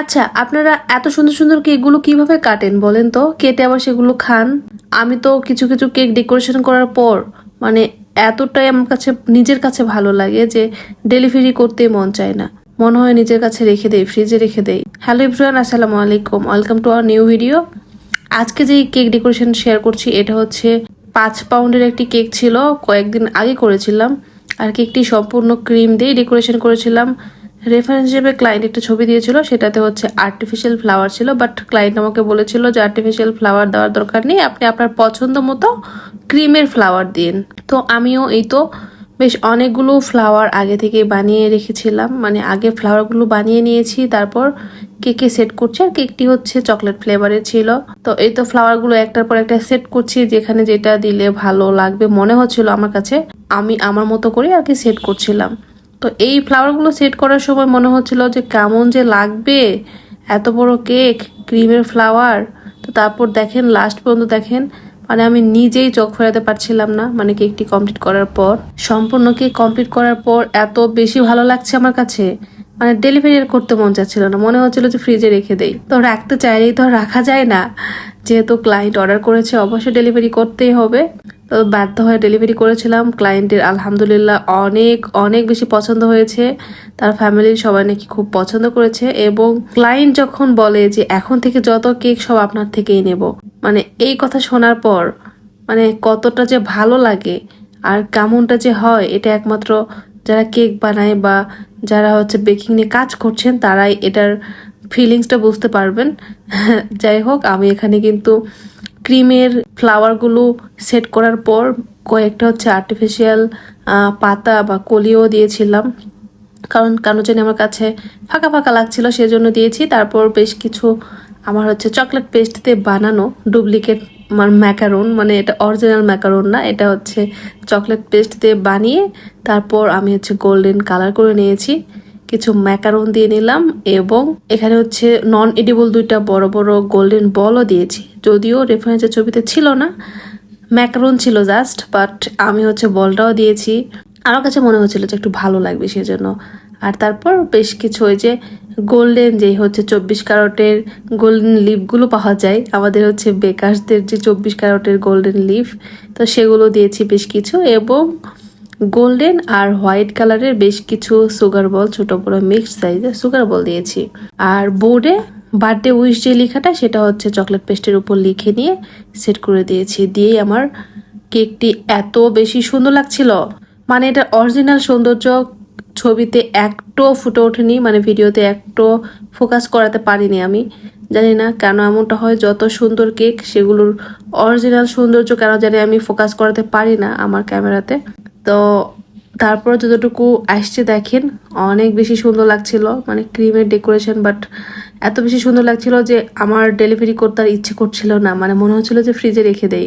আচ্ছা আপনারা এত সুন্দর সুন্দর কেকগুলো কীভাবে কাটেন বলেন তো? কেটে আবার সেগুলো খান? আমি তো কিছু কিছু কেক ডেকোরেশন করার পর মানে এতটাই আমার কাছে, নিজের কাছে ভালো লাগে যে ডেলিভারি করতে মন চায় না। মনে হয় নিজের কাছে রেখে দেই, ফ্রিজে রেখে দেই। হ্যালো ইব্রান আসসালামু আলাইকুম। Welcome to our new video. আজকে যে কেক ডেকোরেশন শেয়ার করছি, এটা হচ্ছে পাঁচ পাউন্ডের একটি কেক ছিল, কয়েকদিন আগে করেছিলাম। আর কেকটি সম্পূর্ণ ক্রিম দিয়ে ডেকোরেশন করেছিলাম। রেফারেন্স হিসেবে ক্লায়েন্ট একটা ছবি দিয়েছিল, সেটাতে হচ্ছে আর্টিফিশিয়াল ফ্লাওয়ার ছিল বাট ক্লায়েন্ট আমাকে বলেছিল যে আর্টিফিশিয়াল ফ্লাওয়ার দেওয়ার দরকার নেই, আপনি আপনার পছন্দ মতো ক্রিমের ফ্লাওয়ার দিন। তো আমিও এই তো বেশ অনেকগুলো ফ্লাওয়ার আগে থেকে বানিয়ে রেখেছিলাম মানে আগে ফ্লাওয়ারগুলো বানিয়ে নিয়েছি, তারপর কেকে সেট করছি, আর কেকটি হচ্ছে চকলেট ফ্লেভারের ছিল। তো এই তো ফ্লাওয়ারগুলো একটার পর একটা সেট করছি, যেখানে যেটা দিলে ভালো লাগবে মনে হচ্ছিল আমার কাছে, আমি আমার মতো করে আর কি সেট করছিলাম। তো এই ফ্লাওয়ারগুলো সেট করার সময় মনে হচ্ছিল যে কেমন যে লাগবে এত বড় কেক ক্রিমের ফ্লাওয়ার তো তারপর দেখেন লাস্ট পর্যন্ত দেখেন মানে আমি নিজেই চোখ ফেরাতে পারছিলাম না মানে কেকটি কমপ্লিট করার পর। সম্পূর্ণ কেক কমপ্লিট করার পর এত বেশি ভালো লাগছে আমার কাছে। মানে ডেলিভারি করতে মন চাচ্ছিল না, মনে হচ্ছিল যে ফ্রিজে রেখে দেই। তো রাখতে চাইলেই তো রাখা যায় না। যেহেতু ক্লায়েন্ট অর্ডার করেছে, অবশ্যই ডেলিভারি করতেই হবে। তো বাধ্য হয়ে ডেলিভারি করেছিলাম। ক্লায়েন্টের আলহামদুলিল্লাহ অনেক অনেক বেশি পছন্দ হয়েছে। তার ফ্যামিলির সবাই নাকি খুব পছন্দ করেছে এবং ক্লায়েন্ট যখন বলে যে এখন থেকে যত কেক সব আপনার থেকেই নেব মানে এই কথা শোনার পর মানে কতটা যে ভালো লাগে আর কেমনটা যে হয়, এটা একমাত্র যারা কেক বানায় বা যারা হচ্ছে বেকিং নিয়ে কাজ করছেন, তারাই এটার ফিলিংসটা বুঝতে পারবেন। যাই হোক, আমি এখানে কিন্তু ক্রিমের ফ্লাওয়ারগুলো সেট করার পর কয়েকটা হচ্ছে আর্টিফিশিয়াল পাতা বা কলিও দিয়েছিলাম। কারণ কেন জানি আমার কাছে ফাঁকা ফাঁকা লাগছিল সেজন্য দিয়েছি। তারপর বেশ কিছু আমার হচ্ছে চকলেট পেস্ট দিয়ে বানানো ডুপ্লিকেট আমার ম্যাকারন মানে এটা অরিজিনাল ম্যাকারন না, এটা হচ্ছে চকলেট পেস্ট দিয়ে বানিয়ে তারপর আমি হচ্ছে গোল্ডেন কালার করে নিয়েছি। কিছু ম্যাকারন দিয়ে নিলাম এবং এখানে হচ্ছে নন এডিবল দুইটা বড় বড় গোল্ডেন বলও দিয়েছি। যদিও রেফারেন্সের ছবিতে ছিল না, ম্যাকারন ছিল জাস্ট বাট আমি হচ্ছে বলটাও দিয়েছি। আমার কাছে মনে হচ্ছিল যে একটু ভালো লাগবে সেজন্য। আর তারপর বেশ কিছু ওই যে গোল্ডেন যে হচ্ছে চব্বিশ ক্যারটের গোল্ডেন লিফগুলো পাওয়া যায়, আমাদের হচ্ছে বেকার্সদের যে চব্বিশ ক্যারটের গোল্ডেন লিফ তো সেগুলো দিয়েছি বেশ কিছু এবং গোল্ডেন আর হোয়াইট কালারের বেশ কিছু সুগার বল, ছোট বড় মিক্স সাইজের সুগার বল দিয়েছি। আর বোর্ডে বার্থডে উইশ যে লেখাটা, সেটা হচ্ছে চকলেট পেস্টের উপর লিখে নিয়ে সেট করে দিয়েছি। দিয়েই আমার কেকটি এত বেশি সুন্দর লাগছিল। মানে এটা অরিজিনাল সৌন্দর্য ছবিতে একটো ফুটে ওঠেনি মানে ভিডিওতে একটো ফোকাস করাতে পারিনি আমি। জানি না কেন এমনটা হয়, যত সুন্দর কেক, সেগুলোর অরিজিনাল সৌন্দর্য কেন জানি আমি ফোকাস করাতে পারি না আমার ক্যামেরাতে। তো তারপর যতটুকু আসছে দেখেন, অনেক বেশি সুন্দর লাগছিল মানে ক্রিমের ডেকোরেশন বাট এত বেশি সুন্দর লাগছিল যে আমার ডেলিভারি করতে আর ইচ্ছে করছিল না মানে মনে হচ্ছিল যে ফ্রিজে রেখে দেই।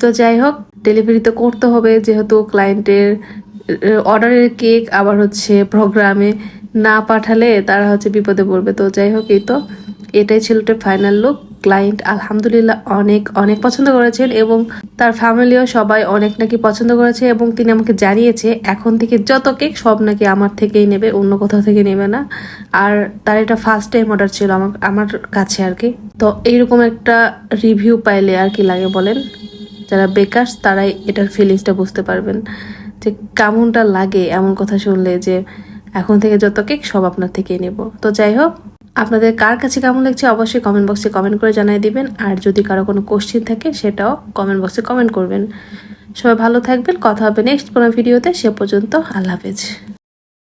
তো যাই হোক ডেলিভারি তো করতে হবে, যেহেতু ক্লায়েন্টের অর্ডারের কেক আবার হচ্ছে প্রোগ্রামে না পাঠালে তারা হচ্ছে বিপদে পড়বে। তো যাই হোক, এই তো, এটাই ছিল ফাইনাল লুক ক্লায়েন্ট আলহামদুলিল্লাহ অনেক অনেক পছন্দ করেছেন এবং তার ফ্যামিলিও সবাই অনেক নাকি পছন্দ করেছে এবং তিনি আমাকে জানিয়েছে, এখন থেকে যত কেক সব নাকি আমার থেকেই নেবে, অন্য কোথাও থেকে নেবে না। আর তার এটা ফার্স্ট টাইম অর্ডার ছিল আমার আমার কাছে আর কি। তো এইরকম একটা রিভিউ পাইলে আর কি লাগে বলেন? যারা বেকার্স তারাই এটার ফিলিংসটা বুঝতে পারবেন। যে কেমনটা লাগে এমন কথা শুনলে যে, এখন থেকে যত কেক সব আপনার থেকেই নেব। তো যাই হোক আপনাদের কার কাছে কেমন লাগছে অবশ্যই কমেন্ট বক্সে কমেন্ট করে জানিয়ে দিবেন। আর যদি কারও কোনো কোশ্চেন থাকে, সেটাও কমেন্ট বক্সে কমেন্ট করবেন। সবাই ভালো থাকবেন। কথা হবে নেক্সট কোনো ভিডিওতে সে পর্যন্ত আল্লাহ হাফেজ।